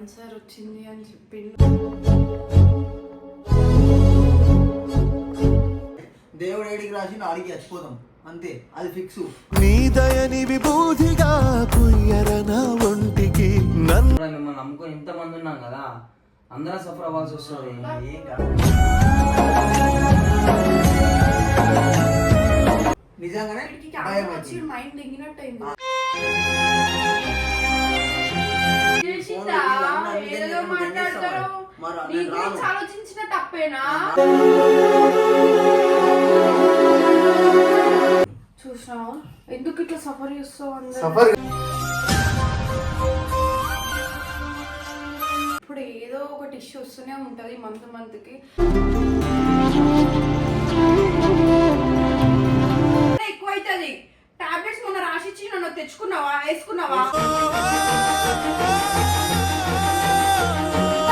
Cancer వచ్చింది అని చెప్పిండు దేవుడు ఏడికి రాసి ఆడికి చచ్చిపోతాం. అంతే అది ఫిక్స్. నీ దయని విభూతిగా పుయ్యరన ఒంటికి నన్ను మిమ్మల్ని నమ్ముకొని ఇంత మంది ఉన్నాం కదా అందరం సఫర్ అవ్వాల్సి వస్తుంది. నిజంగానే. మైండ్ అయింది. ఏదో మాట్లాడతారు. నీ. గురించి ఆలోచించిన తప్పేనా? చూసినావా? ఎందుకు ఇట్లా సఫర్ చేస్తావు అందరూ? సఫర్ ఇప్పుడు ఏదో ఒకటి ఇష్యూ వస్తూనే ఉంటది మంత్ మంత్కి. ఎక్కువ అవుతుంది టాబ్లెట్స్ మొన్న రాసిచ్చి నన్ను తెచ్చుకున్నావా? వేసుకున్నావా?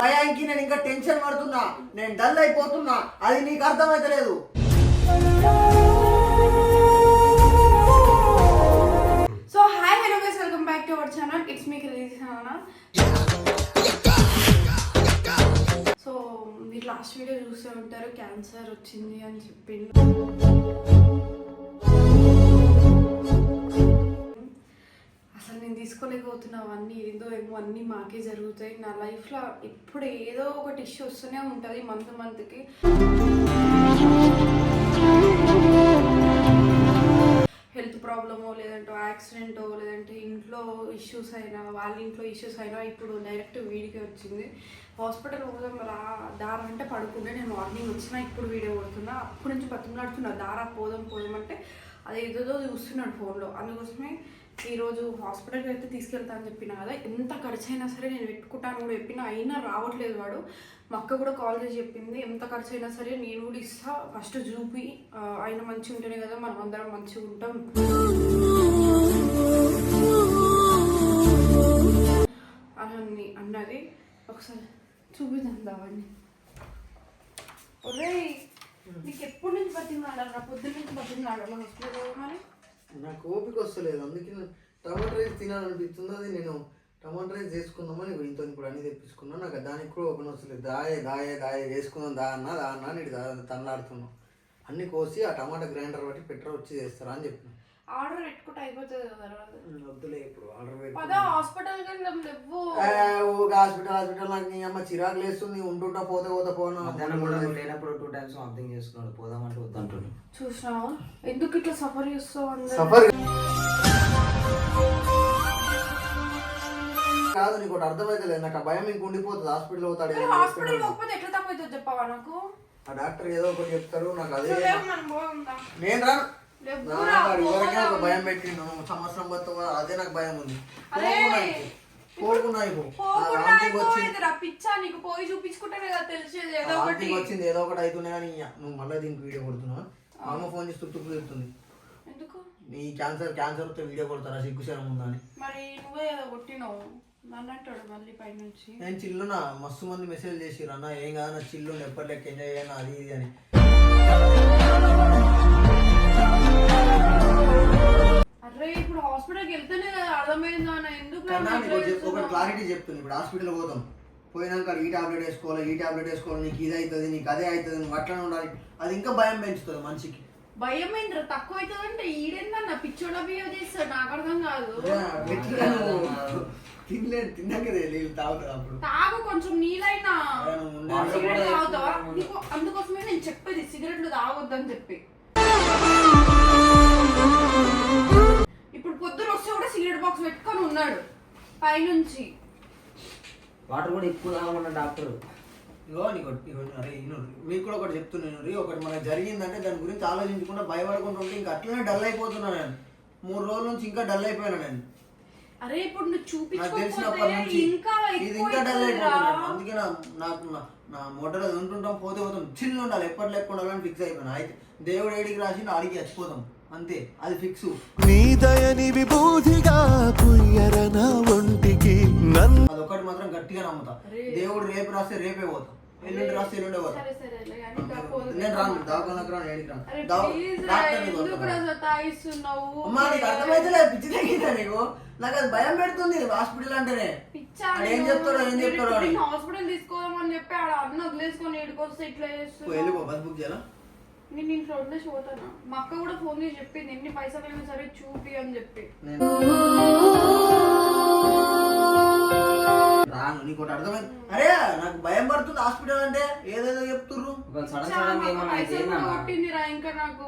భయానికి నేను ఇంకా టెన్షన్ పడుతున్నా. నేను డల్ అయిపోతున్నా. అది నీకు అర్థమైతలేదు. So hi hello guys welcome back to our channel it's మీకు రిలీజ్ సో మీరు లాస్ట్ వీడియో చూసే ఉంటారు. క్యాన్సర్ వచ్చింది అని చెప్పిండు. అసలు నేను తీసుకోలేకపోతున్నా అవన్నీ ఏదో ఏమో అన్నీ మాకే జరుగుతాయి. నా లైఫ్లో ఇప్పుడు ఏదో ఒకటి ఇష్యూ వస్తూనే ఉంటుంది మంత్ మంత్కి. హెల్త్ ప్రాబ్లమో లేదంటే యాక్సిడెంటో లేదంటే ఇంట్లో ఇష్యూస్ అయినా వాళ్ళ ఇంట్లో ఇష్యూస్ అయినా ఇప్పుడు డైరెక్ట్ వీడికే వచ్చింది. హాస్పిటల్ పోదాం రా దారా అంటే పడుకుంటే నేను మార్నింగ్ వచ్చినా ఇప్పుడు వీడియో కొడుతున్నా. అప్పటి నుంచి బతిమలాడుతున్నా దారా పోదాం పోదాం అంటే అది ఏదోదో చూస్తున్నాడు ఫోన్లో. అందుకోసమే ఈరోజు హాస్పిటల్కి అయితే తీసుకెళ్తా అని చెప్పిన కదా ఎంత ఖర్చు అయినా సరే నేను పెట్టుకుంటాను కూడా చెప్పిన అయినా రావట్లేదు వాడు. మా అక్క కూడా కాల్ చేసి చెప్పింది ఎంత ఖర్చు అయినా సరే నేను కూడా ఇస్తా ఫస్ట్ చూపి ఆయన మంచిగా ఉంటేనే కదా మనం అందరం మంచిగా ఉంటాం. అని అన్నది. ఒకసారి చూపిద్దాం దావాడిని ఒరే నీకు ఎప్పటి నుంచి బతిమలాడాలి పొద్దున్న నుంచి బతిమలాడాలి హాస్పిటల్ మరి నాకు ఓపిక వస్తలేదు. అందుకే నేను టమాటా రైస్ తినాలనిపిస్తుంది అది నేను టమాటా రైస్ చేసుకుందామని ఇంత ఇప్పుడు అన్ని తెప్పించుకున్నాను నాకు దానికి కూడా ఓపెన్ వస్తలేదు. దాయే దాయే దాయే చేసుకుందాం దా అన్న దా అన్న నీకు తనలాడుతున్నాం అన్ని కోసి ఆ టమాటా గ్రైండర్ బట్టి పెట్రోల్ వచ్చి చేస్తారా అని చెప్పిన. ఆర్డర్ పెట్టుకుంటే అయిపోతుంది కదా వద్దులే ఇప్పుడు ఆర్డర్ పద ఊగా హాస్పిటల్ హాస్పిటల్ నాకు నీ అమ్మ చిరాకు లేస్తుంది ఉంటుంటా పోతే పోతే మధ్యాహ్నం కూడా పోనా లేనప్పుడు టూ టైమ్స్ అర్థం చేసుకున్నాడు పోదామంటే వద్దంటున్నాడు చూసినావా? ఎందుకు ఇట్లా సఫర్ చేస్తావు అందరూ? సఫర్ కాదు నీకు నాకు ఆ భయం ఇంక ఉండిపోతుంది హాస్పిటల్ పోతాడు హాస్పిటల్ ఎట్లా తక్కువ అవుతుందో చెప్పావా నాకు? ఆ డాక్టర్ ఏదో ఒకటి చెప్తారు నాకు అదే లేవు మనం పోదాం నేను రాను. నాకు. భయం పెట్టిండు. సంవత్సరం మొత్తం అదే నాకు భయం ఉంది. కోరుకున్నా నీకు పోయి చూపించుకుంటేనే కదా తెలిసేది ఏదో ఒకటి. వాంతింగ్ వచ్చింది ఏదో ఒకటి అవుతున్నాయి కానీ నువ్వు మళ్ళీ దీనికి వీడియో కొడుతున్నావు? అమ్మ ఫోన్ చేసి చెప్తుంది ఎందుకు? నీ క్యాన్సర్ క్యాన్సర్ వస్తే వీడియో కొడతారా? సిగ్గుశరం ఉందా అని. మరి నువ్వే ఏదో కొట్టినావు. నేను చిల్లునా మస్తు మంది మెసేజ్ చేసిర్రు. అన్న ఏం కాదు నా చిల్లు ఎప్పటి లెక్క ఎంజాయ్ చేయను అది ఇది అని. చెప్తుంది. ఇప్పుడు హాస్పిటల్ పోతాం పోయినాక ఈ టాబ్లెట్ వేసుకోవాలి ఈ టాబ్లెట్ వేసుకోవాలి నీకు ఇది అవుతుంది నీకు అదే అవుతుంది నువ్వు అట్లనే ఉండాలి. అది ఇంకా భయం పెంచుతుంది మనిషికి. భయం ఏంద్ర తక్కువ అవుతుందంటే ఈడేందన్న పిచ్చోడ బిహేవ్ చేస్తాడు? నాకు అర్థం కాదు. తినలేదు తిన్నాకదే నీళ్ళు తాగుతుంది అప్పుడు. తాగు కొంచెం నీళ్ళైనా. సిగరెట్ తాగుతావా? నీకు అందుకోసమే నేను చెప్పేది సిగరెట్లు తాగొద్దని చెప్పి. ఇప్పుడు పొద్దున వస్తే కూడా సిగరెట్ బాక్స్ పెట్టుకొని ఉన్నాడు. పైనుంచి. వాటర్ కూడా ఎక్కువ తాగమన్న డాక్టర్. ఇగో నీకు ఇగో అరే ఇను మీకు కూడా ఒకటి చెప్తున్నాను రీ ఒకటి మనకు జరిగిందంటే దాని గురించి ఆలోచించకుండా భయపడకుండా ఉంటే ఇంకా అట్లనే డల్ అయిపోతున్నా నేను. మూడు రోజుల నుంచి ఇంకా డల్ అయిపోయాను నేను? అరే ఇప్పుడు నువ్వు నాకు తెలిసినప్పటి చూపించుకోకపోతే నుంచి ఇంకా ఇది ఇంకా డల్ అవుతుందిరా. అయిపోతున్నాను అందుకే నా నాకు నా- నా మోటార్ అది ఉంటుంటాం పోతే పోతాం. చిల్లు ఉండాలి ఎప్పటి లెక్క ఉండాలని ఫిక్స్ అయిపోయినా. అయితే దేవుడు ఏడికి రాసి ఆడికి చచ్చిపోతాం. అంతే అది ఫిక్స్ నీ దయని విభూతిగా పుయ్యరన ఒంటికి నన్ను అదొకటి మాత్రం గట్టిగా నమ్ముతా. దేవుడు రేపు రాస్తే రేపే పోతాం. ఎల్లుండి రాస్తే ఎల్లుండి పోతా. నేను రాను దావకాలకు రాను ఏడికి రాను? అమ్మా నీకు అర్థమైతే పిచ్చి తగ్గిందా నీకు? నాకు అది భయం పెడుతుంది హాస్పిటల్ అంటేనే. ఏం నేను. చెప్తాడో ఏం హాస్పిటల్ తీసుకోదామని చెప్పి ఆడ అన్న వదిలేసుకొని ఇడికొస్తే ఇట్లా చేస్తున్నావు. వెళ్ళిపో బస్ బుక్ చేయాలా? నేను ఇంట్లో వదిలేసి పోతానా? మా అక్క కూడా ఫోన్ చేసి చెప్పింది ఎన్ని పైసలు అయినా సరే చూపి అని చెప్పి. రాను నీకు ఒకటి అర్థమైంది. అరే నాకు భయం పడుతుంది హాస్పిటల్ అంటే. ఏదేదో చెప్తుర్రు. సడన్ సడన్ ఏమన్నా ఇంకా నాకు.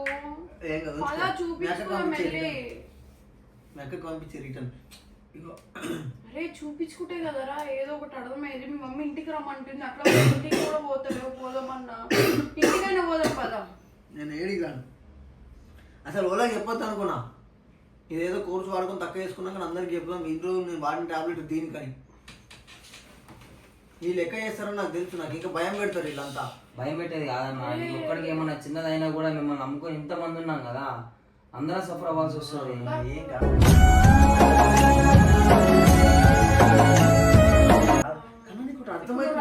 ఏం కాదు పంపించే రిటర్న్. ఇగో. అరే చూపించుకుంటే కదరా ఏదో ఒకటి అర్థమయ్యేది మీ మమ్మీ ఇంటికి రమ్మంటుంది. అట్లా ఇంటికి కూడా పోతలేవు పోదామన్నా. ఇంటికైనా పోదాం పదా. నేను ఏడికి రాను. అసలు ఓలా చెప్పొద్దు అనుకున్నా. ఇదేదో కోర్సు వాడుకొని తక్కువ చేసుకున్నాక నేను అందరికి చెప్తాం ఈ రోజు నేను వాడిన టాబ్లెట్ దీనికని. వీళ్ళు లెక్క చేస్తారని నాకు తెలుసు నాకు ఇంకా భయం పెడతారు వీళ్ళంతా. భయం పెట్టేది కాదన్నా నీకు ఒక్కడికి ఏమన్నా చిన్నదైనా కూడా మిమ్మల్ని నమ్ముకొని ఇంతమంది ఉన్నాం కదా అందరం సఫర్ అవ్వాల్సి వస్తుంది. ఏం కాదు. కానీ నీకు ఒకటి అర్థమైంది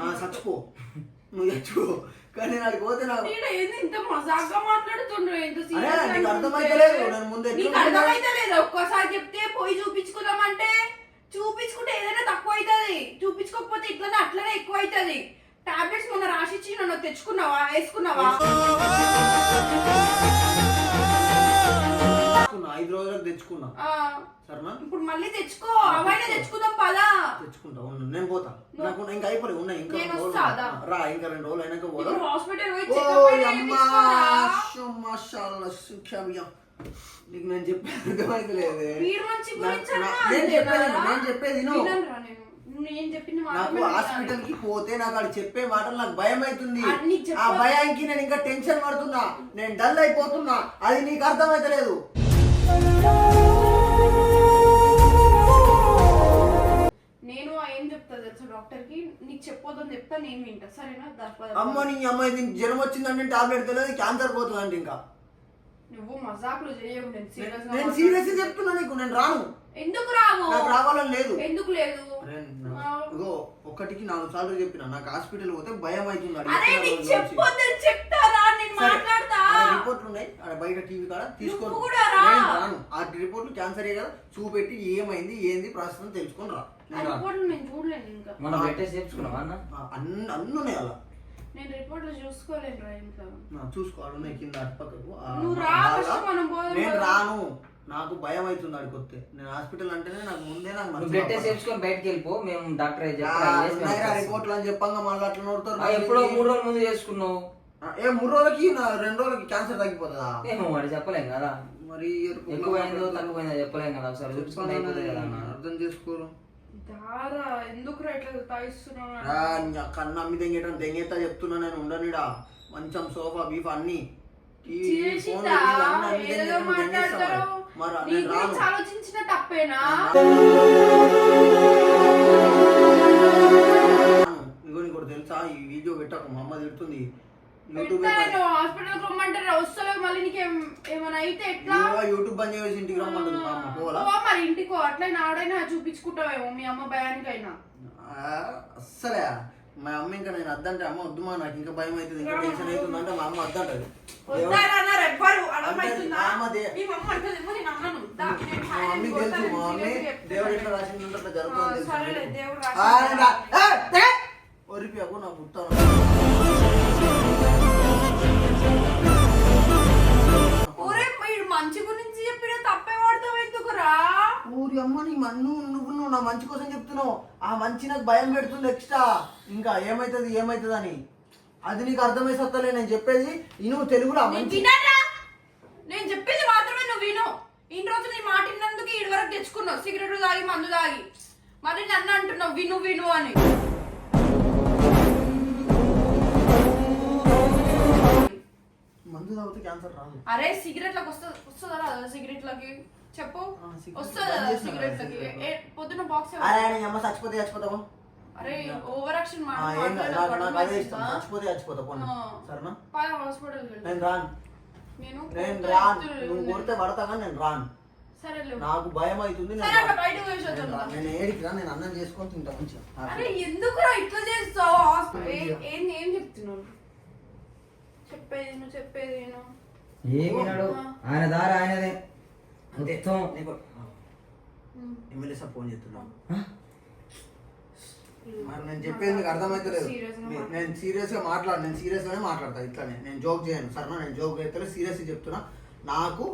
ఆ, చచ్చిపో. నువ్వు చచ్చిపో. కానీ నేను అక్కడికి పోతే నాకు ఇంత అరే, నీకు? అర్థమైతలేదు, నేను ముందు ఎట్లా నీకు ఉన్నా? అర్థమైతలేదు. ఒక్కోసారి చెప్తే పోయి చూపించుకుందామంటే? చూపించుకుంటే ఏదైనా తక్కువ అవుతుంది చూపించుకోకపోతే ఇట్లనే అట్లనే ఎక్కువ అవుతుంది టాబ్లెట్స్ మొన్న రాసిచ్చి నన్ను తెచ్చుకున్నావా? వేసుకున్నావా? తెచ్చుకున్నా ఐదు రోజులకు తెచ్చుకున్నా. ఆ, సరేనా? ఇప్పుడు మళ్ళీ తెచ్చుకో. అవైనా తెచ్చుకుందాం పదా. తెచ్చుకుంటా ఉండు. నేను పోతా. నాకు ఇంకా అయిపోలే ఉన్నాయి. ఇంకా నేను రెండు రోజులు వస్తా, దా. రా ఇంకా రెండు రోజులు అయినాక పోదాం. ఇప్పుడు హాస్పిటల్ పోయి చెకప్ అయినా చేయించుకోరా? నీకు నేను చెప్పేది అర్థమైతలేదే నేను? చెప్పేది నేను చెప్పేది నాకు. హాస్పిటల్కి పోతే నాకు అది చెప్పే మాటలు నాకు భయం అవుతుంది ఆ భయానికి నేను ఇంకా టెన్షన్ పడుతున్నా. నేను డల్ అయిపోతున్నా. అది నీకు అర్థమైతలేదు నేను ఏం చెప్తా తెలుసా డాక్టర్కి నీకు చెప్పొద్దని చెప్తా నేను వింటా. సరేనా? అమ్మ నీ అమ్మాయి జ్వరం వచ్చిందంటే టాబ్లెట్ తెలియదు క్యాన్సర్ పోతుందంటే ఇంకా. నువ్వు మజాకులు చేయవు నేను సీరియస్ నేను సీరియస్ చెప్తున్నా నీకు నేను రాను. ఎందుకు రావు నాకు రావాలని లేదు. ఎందుకు లేదు. ఇగో ఒకటికి నాలుగు సార్లు చెప్పిన నాకు హాస్పిటల్ పోతే భయం అవుతుంది అరే ఆ నీకు. చెప్పొద్దని చెప్తారా? నేను మాట్లాడతా. రిపోర్ట్లు ఉన్నాయి ఆడ బయట టీవీ కాడ తీసుకోండి నువ్వు కూడా రా. నేను రాను. ఆ రిపోర్ట్లు క్యాన్సర్ కదా చూపెట్టి ఏమైంది ఏంది ప్రస్తుతం తెలుసుకొని రా. రిపోర్ట్లు నేను చూడలేను ఇంకా. మనం పెట్టేసి తెచ్చుకున్నావా అన్న? ఆ, అన్ని అన్ని ఉన్నాయి అలా. నేను రిపోర్ట్లు చూసుకోలేను రా ఇంకా నా చూసుకో ఆడ ఉన్నాయి కింద అటు పక్కకు ఆ, నువ్వు మా రా హాల్లా. ఫస్ట్ మనం పోదాం నేను పద. రాను. నాకు భయం అవుతుంది ఆడికి వస్తే. నేను హాస్పిటల్ అంటేనే నాకు ముందే నాకు నువ్వు బ్లడ్ టెస్ట్ బయటకు వెళ్ళిపో మేము డాక్టర్ ఉన్నాయిరా రిపోర్ట్లు అని చెప్పంగా మళ్ళీ అట్లా నోడుతారు ఎప్పుడో మూడు రోజుల ముందు చేసుకున్నావు. ఆ, ఏ మూడు రోజులకి నా రెండు రోజులకి క్యాన్సర్ తగ్గిపోతుందా? ఏమో వాడు చెప్పలేం కదా. మరి ఎక్కువైందో తక్కువైందో చెప్పలేం కదా ఒకసారి చూపించుకుంటే అయిపోతుంది కదా అన్న. అర్థం చేసుకోరు. దారా ఎందుకు ఇట్లా తాయిస్తున్నావు రా, నీ అక్క అన్న అమ్మి దెంగేటం దెంగేత చెప్తున్నా నేను ఉండనిడా. మంచం సోఫా బీఫ్ అన్ని. ఆలోచించిన తప్పేనా. ఇగో నీకు తెలుసా? ఈ వీడియో పెట్టకు మా అమ్మ తిడుతుంది. హాస్పిటల్ రమ్మంటారు వస్తలేదు మళ్ళీ నీకేం ఏమైనా అయితే ఎట్లా? యూట్యూబ్ బంద్ చేసి ఇంటికి అమ్మ ఓ మరి ఇంటికో అట్లా నాడైనా చూపించుకుంటావేమో మీ అమ్మ భయానికైనా. అస్సలే. మా అమ్మ ఇంకా నేను వద్దంటే అమ్మ వద్దు మా నాకు ఇంకా భయం అవుతుంది ఇంకా టెన్షన్ అవుతుంది అంటే మా అమ్మ వద్దంటది వద్దారన్నారు ఎవ్వరు అర్థమవుతుందా మా అమ్మ దే- మీ మమ్మ అంటదేమో నేను అన్నాను దా, నేను మా ఆయన మమ్మీకి తెలుసు మా చెప్తున్నా. దేవుడు ఎట్లా రాసిందంటే అట్లా జరుగుతుంది మంచి నాకు భయం పెడుతుంది ఎక్స్ట్రా. ఇంకా ఏమైతుంది ఏమైతుంది అని. అది నీకు అర్థమై సత్తలే నేను చెప్పేది నువ్వు తెలుగులో మంచి నేను చెప్పేది మాత్రమే నువ్వు విను. ఇన్ని రోజులు నీ మాట విన్నందుకు ఇటు వరకు తెచ్చుకున్నావు. సిగరెట్ తాగి మందు తాగి. మరి నన్ను అంటున్నావు విను విను అని. మందు తాగితే క్యాన్సర్ రాదు. అరే సిగరెట్లకు వస్తుందా రాదా సిగరెట్లకి? చెప్పు. ఆ, సిగరెట్ వస్తుందా బంద్ చేసినా సిగరెట్లకి? సిగరెట్. ఏ పొద్దున్న బాక్స్ అరే అమ్మ చచ్చిపోతే చచ్చిపోతావు అరే ఓవర్ యాక్షన్ ఆ, ఏం కాదు నాకు నాకు అదే ఇష్టం. చచ్చిపోతే చచ్చిపోతా పోనీ. ఆ. సరేనా? హాస్పిటల్ నేను రాను. నేను? నేను కొడుతా రాను. ఎత్తులు నువ్వు ఉంది. కొడితే పడతా కానీ నేను రాను. సరేలే. నాకు భయం అవుతుంది సరే బయటకు నేను ఏడికి నేను అన్నం చేసుకొని తింటా మంచిగా. అరే ఎందుకురా ఇట్లా చేస్తావు? హాస్పిటల్ ఏం ఏం ఏం చెప్తున్నావు? చెప్పేది నువ్వు చెప్పేది నేను ఏమి వినడు? ఆయన దారి ఆయనదే. మొత్తం ఎమ్మెల్యే సార్ ఫోన్ చేస్తున్నాం. మరి నేను చెప్పేది మీకు అర్థమవుతలేదు నేను సీరియస్గా మాట్లాడు నేను సీరియస్ గానే మాట్లాడతా ఇట్లానే. నేను జోక్ చేయను. సరేనా? నేను జోక్ అయితే సీరియస్ చెప్తున్నా. నాకు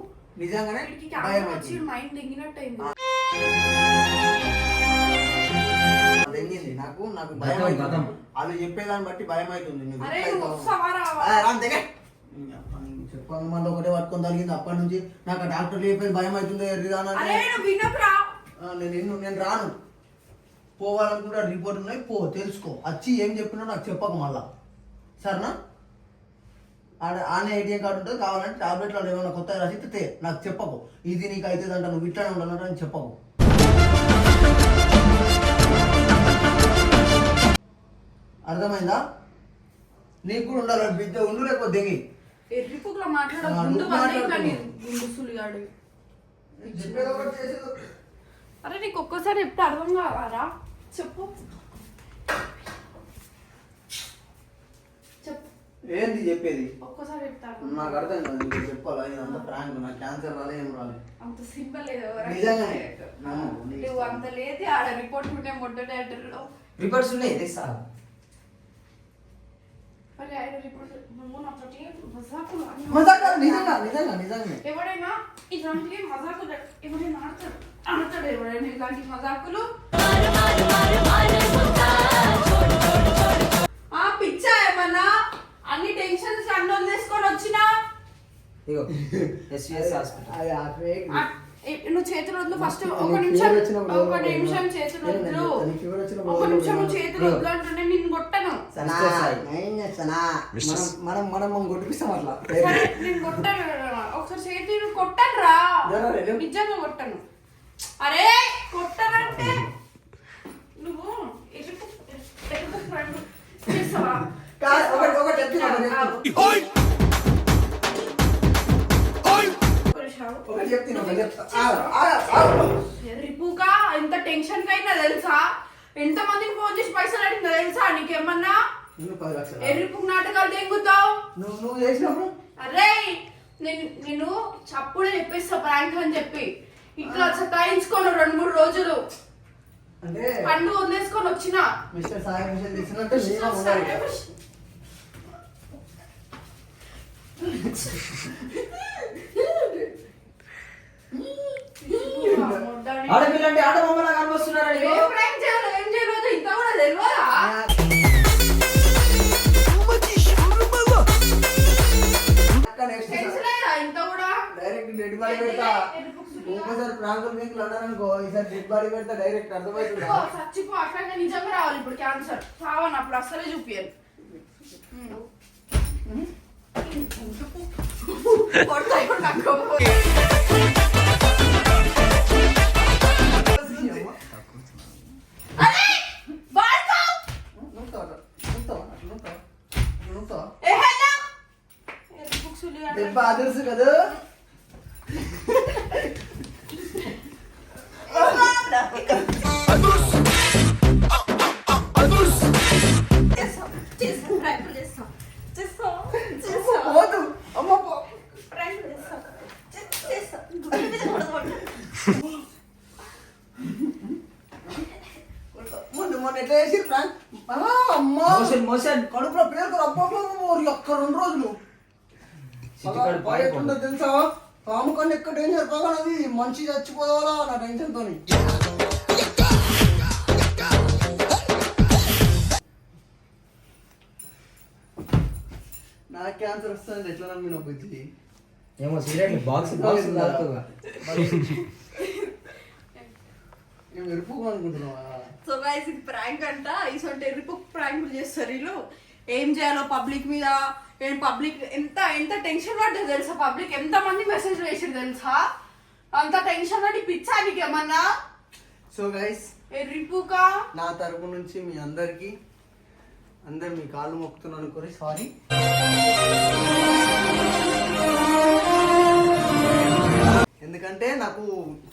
నిజంగానే భయం మైండ్ నాకు నాకు భయం. అవుతుంది వాళ్ళు చెప్పేదాన్ని బట్టి భయం అవుతుంది. చెప్పంగా మళ్ళీ ఒకటే పట్టుకొని తగిలింది. అప్పటి నుంచి నాకు ఆ డాక్టర్ చెప్పేది భయం అవుతుంది నేను నేను రాను. పోవాలనుకుంటే రిపోర్ట్ ఉన్నాయి పో తెలుసుకో. వచ్చి ఏం చెప్పినా నాకు చెప్పకు మళ్ళా. సరేనా? ఆడ ఆనే ఏటీఎం కార్డు ఉంటుంది కావాలంటే టాబ్లెట్లు ఏమైనా కొత్తగా రాసి తే నాకు చెప్పకు. ఇది నీకు అవుతుంది అంట నువ్వు ఇట్లానే ఉండాలంట అని చెప్పకు. అర్థమైందా? నీకు కూడా ఉండాలి విద్య ఉండు లేకపోతే దిగి. ఎర్రిపుకులో. అరే నీకు ఒక్కసారి చెప్తే అర్థం కావాలా? చెప్పు. ఏంది చెప్పేది? ఒక్కసారి చెప్తే అర్థం నాకు అర్థం కాదు నీకు చెప్పాలా? ఇదంతా ప్రాంక్ నాకు క్యాన్సర్ రాలే ఏం రాలే. అంత సింపుల్ లేదు నిజంగానే. నువ్వు అంత లేదు ఆడ రిపోర్ట్ ఉంటే మొట్ట రిపోర్ట్స్ ఉన్నాయి తెస్తా మరి ఆయన రిపోర్ట్ నువ్వు నాతోటి మజాకులు అన్నీ మజాక్ కాదు, నిజంగా నిజంగా నిజంగా ఎవడైనా ఇలాంటి మజాకులు ఎవరైనా ఆడతాడు ఆడతాడు ఎవడైనా ఇలాంటి మజాకులు ఆ పిచ్చా ఏమన్నా అన్ని టెన్షన్స్ అన్ని వదిలేసుకొని వచ్చినా ఇగో ఎస్విఎస్ హాస్పిటల్ నువ్వు చేతులు వద్దు ఫస్ట్ ఒక నిమిషం ఒక నిమిషం? చేతులు వద్దు ఒక నిమిషం? చేతులు. వద్దు అంటుంటే కొట్టను? మనం మనం మనం కొట్టిపిస్తాం అట్లా. నేను కొట్టాను ఒకసారి చేతి కొట్టాను రా. నిజంగా కొట్టాను. అరే కొట్టానంటే నువ్వు ఎంత టెన్షన్ కైనా తెలుసా? ఎంత మందికి ఫోన్ చేసి పైసలు అడిగిందో తెలుసా? నీకేమన్నా. ఎర్రిపు నాటకాలు తెంగుతావు? నువ్వు నువ్వు చేసినప్పుడు? అరే నేను నేను చప్పుడు చెప్పేస్తా ప్రాంక్ అని చెప్పి. ఇట్లా సతాయించుకోను రెండు మూడు రోజులు. అంటే పండు వదిలేసుకొని వచ్చిన. మిస్టర్ సాయి మిషన్ తీసినట్టే నేను ఉండాలి కదా. ఆడపిల్ల అంటే ఆడ బొమ్మలా కనిపిస్తున్నారా నీకు ఏం ప్రాంక్ చేయాలో ఏం చేయలేదు ఇంత కూడా తెలియదా అక్క నెక్స్ట్ తెలిసలేదా ఇంత కూడా డైరెక్ట్ డెడ్ బాడీ పెడతా ఇంకోసారి ప్రాంకులు మీకు అన్నారనుకో ఈసారి డెడ్ బాడీ పెడతా డైరెక్ట్ అర్థమవుతుందా చచ్చిపో, చచ్చిపో అట్లా నిజంగా రావాలి ఇప్పుడు క్యాన్సర్ చావని అప్పుడు అసలే చూపియాలి కొడతా ఇప్పుడు నాకు బుక్స్ దెబ్బ అదర్సు కదా. మొన్న మొన్న ఎట్లా చేసి మోషన్ మోషన్. ఒక్క రెండు రోజులు. ఎట్లుందో తెలుసా? పాము కన్నా ఎక్కువ డేంజర్ పగలది? మనిషి చచ్చిపోవాలా నా టెన్షన్ తోని. నా క్యాన్సర్ వస్తుంది ఎట్లా నమ్మిన బుద్ధి ఏమో సీరియల్ బాక్స్ బాక్స్ నేను ఎరుపు అనుకుంటున్నావా? సో గైస్ ఇది ప్రాంక్ అంట. ఇసొంటి ఎరుపు ప్రాంకులు చేస్తారు వీళ్ళు. ఏం చేయాలో పబ్లిక్ మీద ఏం పబ్లిక్ ఎంత ఎంత టెన్షన్ పడ్డది తెలుసా? పబ్లిక్ ఎంత మంది మెసేజ్ వేసారు తెలుసా? అంత టెన్షన్ పడి పిచ్చా నీకేమన్నా? సో గైస్ ఎర్రిపుకా నా తరపు నుంచి మీ అందరికి అందరు మీ కాళ్ళు మొక్కుతున్నాను కోరి సారీ ఎందుకంటే నాకు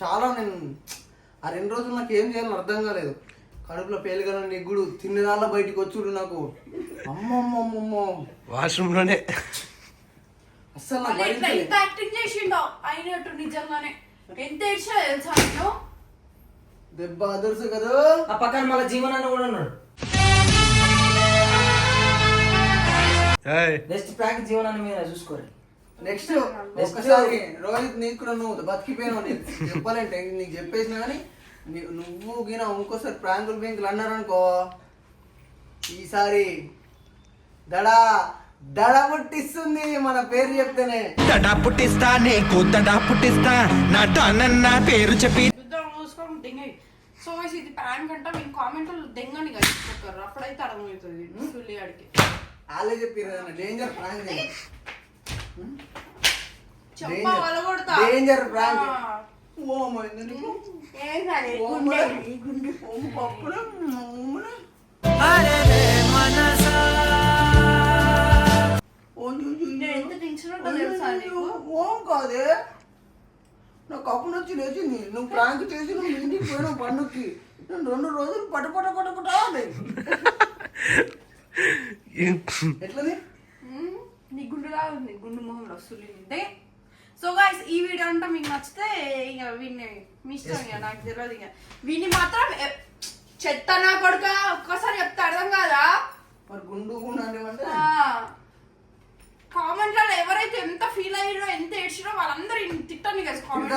చాలా నేను ఆ రెండు రోజులు నాకు ఏం చేయాలో అర్థం కాలేదు. కడుపులో పేలుగల నిగ్గుడు తిన్నదాళ్ళ బయటికి వచ్చుడు నాకు. అమ్మమ్మమ్మమ్మో. వాష్రూమ్లోనే. ఇట్లా యాక్టింగ్ చేసిండో. అయినట్టు నిజంగానే. ఎంత ఏడ్చినా తెలుసా నేను దెబ్బ అదర్సు కదా. ఆ పక్కన మళ్ళీ జీవనాన్ని కూడా ఉన్నాడు. బెస్ట్ ప్రాంక్ జీవనాన్ని మీద చూసుకోరు. నెక్స్ట్ ఒక్కసారి రోహిత్ నీకు కూడా నువ్వు బతికిపోయినావు నీకు. చెప్పాలంటే నీకు చెప్పేసిన కానీ నువ్వు గిన ఇంకోసారి ప్రాంకులు బ్యాంకులు అన్నారనుకో ఈసారి దడా దడ పుట్టిస్తుంది మన పేరు చెప్తేనే. దడా పుట్టిస్తా నీకు దడా పుట్టిస్తా నా డానన్న పేరు చెప్పి. యుద్ధం చూసుకొని దెంగ సో గైస్ ఇది ప్రాంక్ అంట మేము కామెంట్లు దెంగని కలిసిపోతారు అప్పుడైతే అర్థమవుతుంది. సుల్లి ఆడికి. వాళ్ళే చెప్పారు డేంజర్ ప్రాంక్ చెప్పా వాళ్ళు కొడతా డేంజర్ ప్రాంక్. ఓ మైంది నీకు ఏం కాదు, ఓ గుండె. ఓ పప్పున, జు జు. నేను ఎంత టెన్షన్ ఉంటుందో తెలుసా నీకు? ఓం కాదే? నాకు అప్పు నచ్చి లేచింది. నువ్వు ప్రాంక్ చేసి నువ్వు ఇంటికి పోయినావు పండుగకి. నేను రెండు రోజులు పట పట పట పట అన్నాయి. ఎట్లది? మ్మ్. నీ గుండులా ఉంది. గుండు మొహంలో వస్తుంది అంతే సో గాయస్ ఈ వీడియో అంటే మీకు నచ్చితే ఇక వీడిని మీ ఇష్టం ఇక నాకు తెలియదు ఇక. వీడిని మాత్రం ఎ- చెత్త నా కొడుక? ఒక్కసారి చెప్తే అర్థం కాదా? మరి గుండు గుండు అంటే కామెంట్లలో ఎవరైతే ఎంత ఫీల్ అయ్యారో ఎంత ఏడ్చిరో వాళ్ళందరూ తిట్టండి కదా కామెంట్?